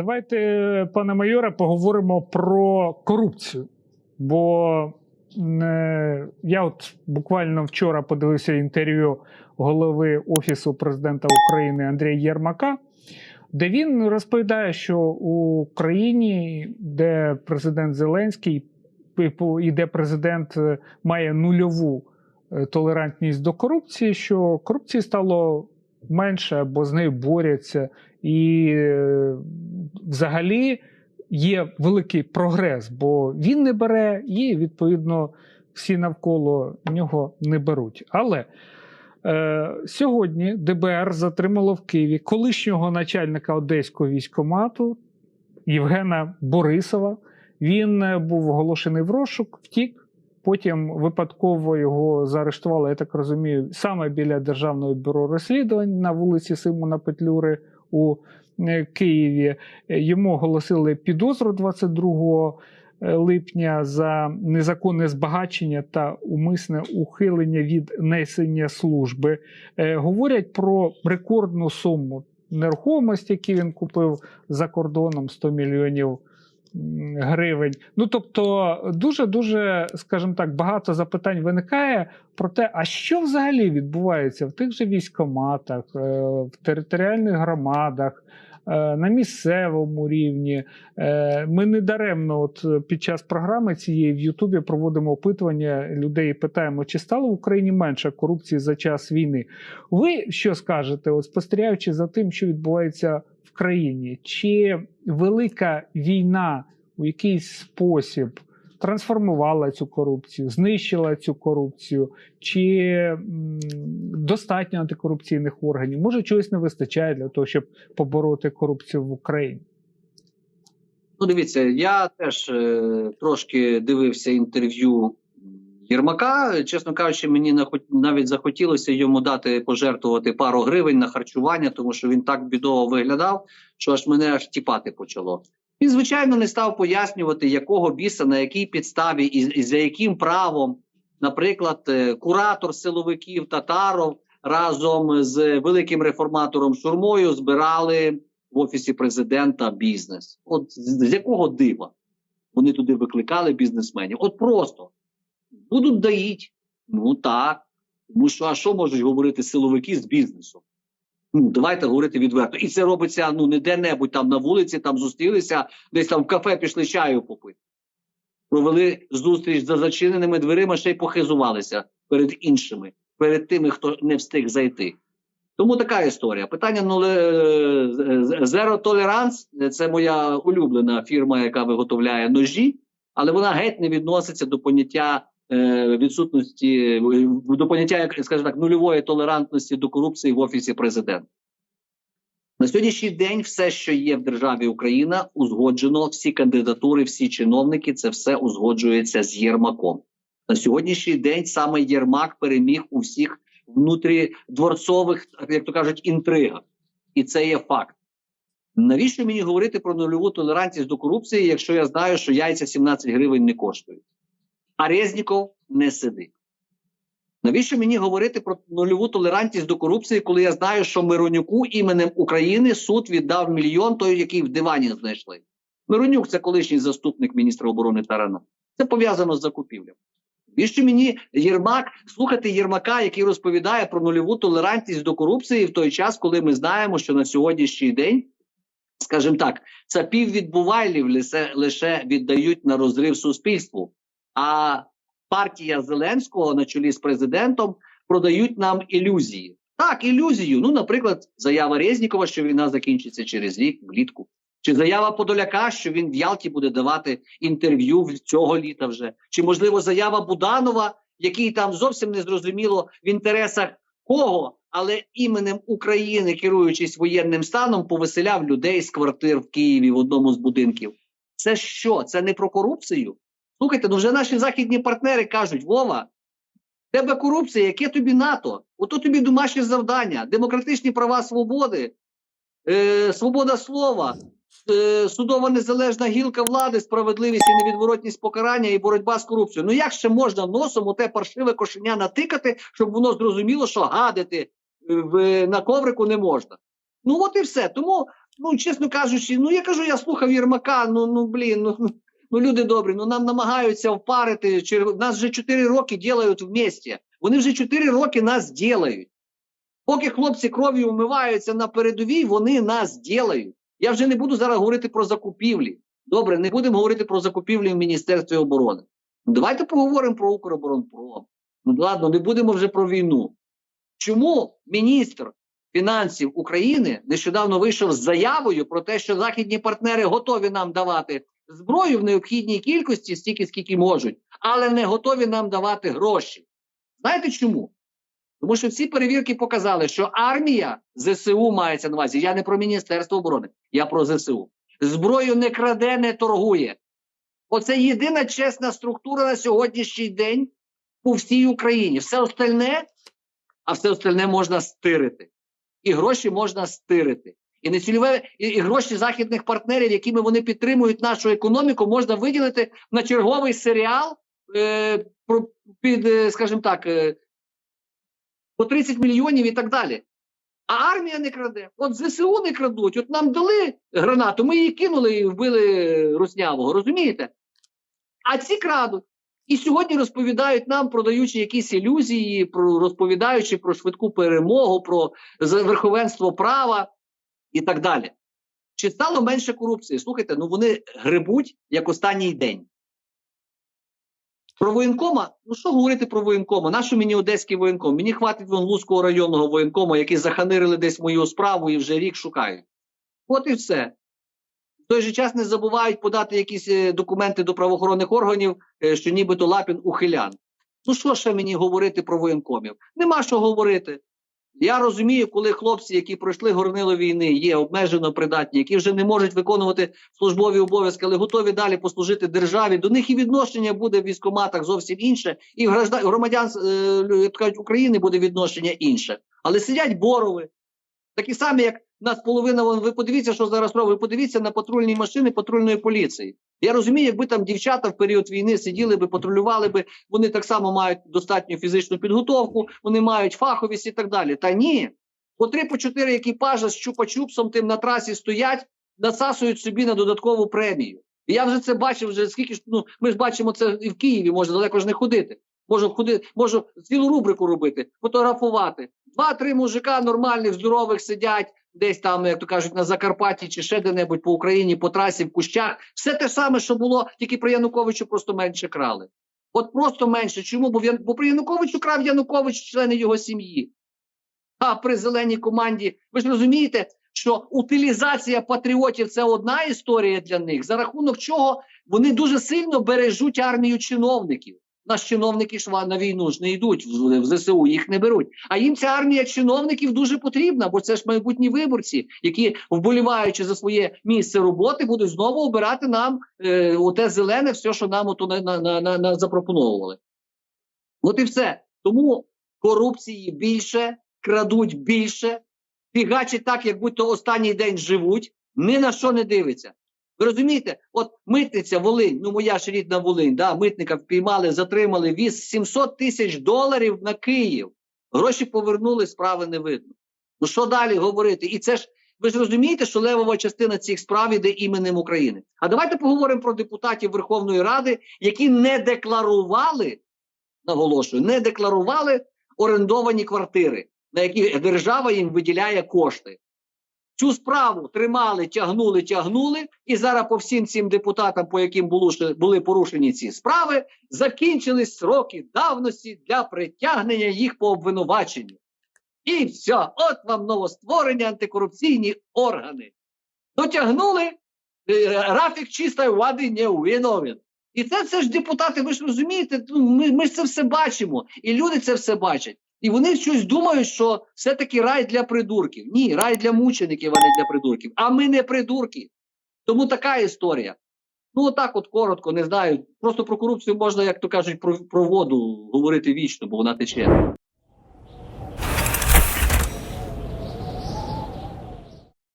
Давайте, пане майоре, поговоримо про корупцію. Бо е, я от буквально вчора подивився інтерв'ю голови Офісу президента України Андрія Єрмака, де він розповідає, що у країні, де президент Зеленський і де президент е, має нульову е, толерантність до корупції, що корупції стало менше або з нею борються, і е, взагалі є великий прогрес, бо він не бере, і відповідно всі навколо нього не беруть. Але е, сьогодні ДБР затримало в Києві колишнього начальника одеського військомату Євгена Борисова. Він е, був оголошений в розшук, втік. Потім випадково його заарештували, я так розумію, саме біля Державного бюро розслідувань на вулиці Симона Петлюри у е, Києві. Йому оголосили підозру 22 е, липня за незаконне збагачення та умисне ухилення від несення служби. Говорять про рекордну суму нерухомості, які він купив за кордоном 100 мільйонів гривень. Ну тобто, дуже дуже, скажімо так, багато запитань виникає про те, а що взагалі відбувається в тих же військоматах, е, в територіальних громадах. Е, на місцевому рівні е, ми не даремно, от під час програми цієї в Ютубі проводимо опитування людей. Питаємо, чи стало в Україні менше корупції за час війни. Ви що скажете, от спостерігаючи за тим, що відбувається в країні, чи велика війна у якийсь спосіб трансформувала цю корупцію, знищила цю корупцію, чи достатньо антикорупційних органів? Може, чогось не вистачає для того, щоб побороти корупцію в Україні? Ну, дивіться, я теж е, трошки дивився інтерв'ю Єрмака. Чесно кажучи, мені навіть захотілося йому дати пожертвувати пару гривень на харчування, тому що він так бідово виглядав, що аж мене аж тіпати почало. Він, звичайно, не став пояснювати, якого біса, на якій підставі і, і за яким правом, наприклад, е, куратор силовиків Татаров разом з великим реформатором Шурмою збирали в офісі президента бізнес. От з, якого дива вони туди викликали бізнесменів? От просто будуть доїть. Ну так. Тому що а що можуть говорити силовики з бізнесом? Ну, давайте говорити відверто. І це робиться ну не де-небудь там на вулиці, там зустрілися, десь там в кафе пішли чаю попити. Провели зустріч за зачиненими дверима, ще й похизувалися перед іншими, перед тими, хто не встиг зайти. Тому така історія. Питання ну, Zero Tolerance – це моя улюблена фірма, яка виготовляє ножі, але вона геть не відноситься до поняття відсутності до поняття, скажімо так, нульової толерантності до корупції в офісі президента. На сьогоднішній день все, що є в державі Україна, узгоджено. Всі кандидатури, всі чиновники, це все узгоджується з Єрмаком. На сьогоднішній день саме Єрмак переміг у всіх внутрідворцових, як то кажуть, інтригах, і це є факт. Навіщо мені говорити про нульову толерантність до корупції, якщо я знаю, що яйця 17 гривень не коштують? А Резніков не сидить. Навіщо мені говорити про нульову толерантність до корупції, коли я знаю, що Миронюку іменем України суд віддав мільйон той, який в дивані знайшли? Миронюк це колишній заступник міністра оборони Тарана. Це пов'язано з закупівлям. Навіщо мені Єрмак слухати Єрмака, який розповідає про нульову толерантність до корупції в той час, коли ми знаємо, що на сьогоднішній день, скажімо так, це піввідбувайлів лише, лише віддають на розрив суспільству. А партія Зеленського на чолі з президентом продають нам ілюзії. Так, ілюзію. Ну, наприклад, заява Резнікова, що війна закінчиться через рік влітку. Чи заява Подоляка, що він в Ялті буде давати інтерв'ю цього літа вже, чи можливо заява Буданова, який там зовсім не зрозуміло в інтересах кого, але іменем України, керуючись воєнним станом, повеселяв людей з квартир в Києві в одному з будинків. Це що? Це не про корупцію? Слухайте, ну вже наші західні партнери кажуть: Вова, тебе корупція, яке тобі НАТО? Ото тобі домашнє завдання, демократичні права свободи, е, свобода слова, е, судова незалежна гілка влади, справедливість і невідворотність покарання і боротьба з корупцією. Ну як ще можна носом у те паршиве кошеня натикати, щоб воно зрозуміло, що гадити е, в, на коврику не можна? Ну от і все. Тому ну чесно кажучи, ну я кажу, я слухав Єрмака. Ну ну блін, ну, ну, люди добрі, ну нам намагаються впарити. Нас вже 4 роки ділають вместе. Вони вже 4 роки нас ділають. Поки хлопці кров'ю вмиваються на передовій, вони нас ділають. Я вже не буду зараз говорити про закупівлі. Добре, не будемо говорити про закупівлі в Міністерстві оборони. Ну, Давайте поговоримо про Укроборонпром. Ну ладно, не будемо вже про війну. Чому міністр фінансів України нещодавно вийшов з заявою про те, що західні партнери готові нам давати зброю в необхідній кількості, стільки скільки можуть, але не готові нам давати гроші. Знаєте чому? Тому що всі перевірки показали, що армія ЗСУ мається на увазі. Я не про Міністерство оборони, я про ЗСУ. Зброю не краде, не торгує. Оце єдина чесна структура на сьогоднішній день у всій Україні. Все остальне, а все остальне можна стирити. І гроші можна стирити. І нецільове, і, і гроші західних партнерів, якими вони підтримують нашу економіку, можна виділити на черговий серіал е, про, під, е, скажімо так, е, по 30 мільйонів і так далі. А армія не краде. От ЗСУ не крадуть. От нам дали гранату, ми її кинули і вбили Руснявого. Розумієте? А ці крадуть. І сьогодні розповідають нам, продаючи якісь ілюзії, про розповідаючи про швидку перемогу, про верховенство права і так далі. Чи стало менше корупції? Слухайте, ну вони грибуть як останній день. Про воєнкома, ну що говорити про воєнкома? Нащо мені одеський воєнком? Мені хватить Луцького районного воєнкома, які заханирили десь мою справу і вже рік шукають. От і все. В той же час не забувають подати якісь е, документи до правоохоронних органів, е, що нібито Лапін ухилян. Ну що ще мені говорити про воєнкомів? Нема що говорити. Я розумію, коли хлопці, які пройшли горнило війни, є обмежено придатні, які вже не можуть виконувати службові обов'язки, але готові далі послужити державі. До них і відношення буде в військкоматах зовсім інше, і в громадян е, як кажуть, України буде відношення інше. Але сидять борови, такі самі, як нас половина. Ви подивіться, що зараз робить. Подивіться на патрульні машини патрульної поліції. Я розумію, якби там дівчата в період війни сиділи би, патрулювали би, вони так само мають достатню фізичну підготовку, вони мають фаховість і так далі. Та ні, по три по чотири екіпажа з чупа-чупсом тим на трасі стоять, насасують собі на додаткову премію. І я вже це бачив, вже скільки ж ну ми ж бачимо це і в Києві, може далеко ж не ходити. Можу ходити, можу цілу рубрику робити, фотографувати. Два-три мужика нормальних, здорових сидять десь там, як то кажуть, на Закарпатті чи ще де-небудь по Україні, по трасі, в кущах. Все те саме, що було, тільки при Януковичу просто менше крали. От просто менше. Чому? Бо, бо при Януковичу крав Янукович, члени його сім'ї. А при зеленій команді, ви ж розумієте, що утилізація патріотів це одна історія для них, за рахунок чого вони дуже сильно бережуть армію чиновників. Наш чиновники ж на війну ж не йдуть в, ЗСУ, їх не беруть. А їм ця армія чиновників дуже потрібна, бо це ж майбутні виборці, які, вболіваючи за своє місце роботи, будуть знову обирати нам е, оте зелене, все, що нам ото на, на, на, на, запропоновували. От і все. Тому корупції більше, крадуть більше, фігачать так, як будь-то останній день живуть, ні на що не дивиться. Ви розумієте, от митниця Волинь, ну моя ж рідна Волинь, да, митника впіймали, затримали, віз 700 тисяч доларів на Київ. Гроші повернули, справи не видно. Ну що далі говорити? І це ж ви ж розумієте, що левова частина цих справ іде іменем України. А давайте поговоримо про депутатів Верховної Ради, які не декларували, наголошую, не декларували орендовані квартири, на які держава їм виділяє кошти. Цю справу тримали, тягнули, тягнули, і зараз по всім цим депутатам, по яким були порушені ці справи, закінчились сроки давності для притягнення їх по обвинуваченню. І все, от вам новостворені антикорупційні органи. Дотягнули, е, Рафік чистої води не виновен. І це все ж депутати, ви ж розумієте, ну, ми, ми ж це все бачимо, і люди це все бачать. І вони щось думають, що все-таки рай для придурків. Ні, рай для мучеників, а не для придурків. А ми не придурки. Тому така історія. Ну, отак, от коротко, не знаю. Просто про корупцію можна, як то кажуть, про, про воду говорити вічно, бо вона тече.